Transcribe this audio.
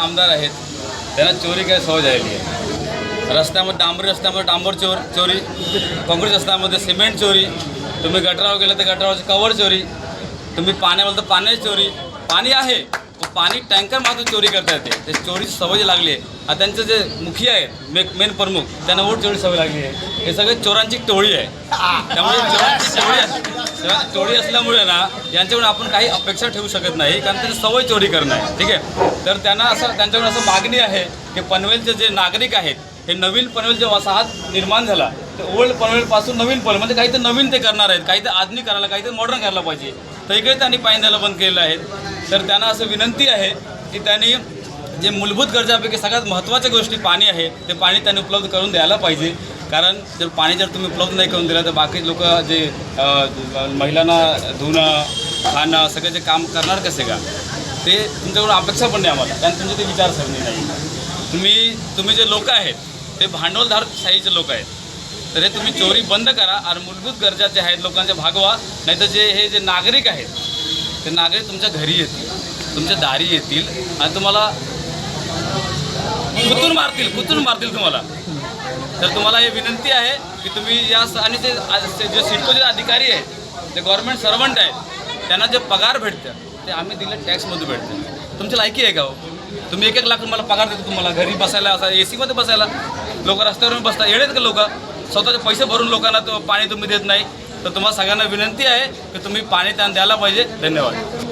आमदार आहेत. त्यांना चोरी काय सवय झालेली आहे. रस्त्यामध्ये डांबरी रस्त्यामध्ये डांबर चोर चोरी काँक्रीट रस्त्यामध्ये सिमेंट चोरी तुम्ही गटरावर गेलं तर गटरावरची कवर चोरी तुम्ही पाण्यावर तर पाण्याची चोरी पाणी आहे. पण टँकर मात्र चोरी करता येते. ते चोरीची सवय लागली आहे आता त्यांचे जे मुखिया आहेत मे मेन प्रमुख त्यांना वोट चोरी सवय लागली आहे. हे सगळे चोरांची टोळी आहे. त्यामुळे चोरांची टोळी टोळी असल्यामुळे ना यांच्याकडून आपण काही अपेक्षा ठेवू शकत नाही कारण त्याची सवय चोरी करणं आहे. ठीक आहे? तर त्यांना असं त्यांच्याकडून असं मागणी आहे की पनवेलचे जे नागरिक आहेत हे नवीन पनवेल जे वसाहत निर्माण झाला तर ओल्ड पनवेलपासून नवीन पनवेल म्हणजे काही तर नवीन ते करणार आहेत काही तर आधुनिक करायला काही तर मॉडर्न करायला पाहिजे. तर इकडे त्यांनी पाणी द्यायला बंद केलेलं आहे. तर त्यांना असं विनंती आहे की त्यांनी जे मूलभूत गरजापैकी सगळ्यात महत्त्वाच्या गोष्टी पाणी आहे ते पाणी त्यांनी उपलब्ध करून द्यायला पाहिजे. कारण जर पाणी जर तुम्ही उपलब्ध नाही करून दिलं तर बाकी लोक जे महिलांना धुणं खाणं सगळे जे काम करणार कसे का? ते तुमच्याकडून अपेक्षा पण नाही आम्हाला. कारण तुमची ते विचारसरणी नाही. तुम्ही तुम्ही जे लोक आहेत ते भांडवलधार शाहीचे लोक आहेत. तर हे तुम्ही चोरी बंद करा. आणि मूलभूत गरजा जे आहेत लोकांच्या भागवा. नाहीतर जे हे जे नागरिक आहेत ते नागरिक तुमच्या घरी येतील तुमच्या दारी येतील आणि तुम्हाला कुतून मारतील कुतून मारतील तुम्हाला. तर तुम्हाला हे विनंती आहे की तुम्ही या आणि ते आ- ते जे सिडकोचे अधिकारी आहेत जे गव्हर्नमेंट सर्वंट आहेत त्यांना जे पगार भेटतं ते आम्ही दिले टॅक्समधून भेटतं. तुमची लायकी आहे का हो? तुम्ही एक एक लाख तुम्हाला पगार देतो तुम्हाला घरी बसायला असा ए सीमध्ये बसायला. लोक रस्त्यावरून बसता बसतात येडेत का लोक? स्वतःचे पैसे भरून लोकांना तो पाणी तुम्ही देत नाही. तर तुम्हाला सगळ्यांना विनंती आहे की तुम्ही पाणी त्यांना द्यायला पाहिजे. धन्यवाद.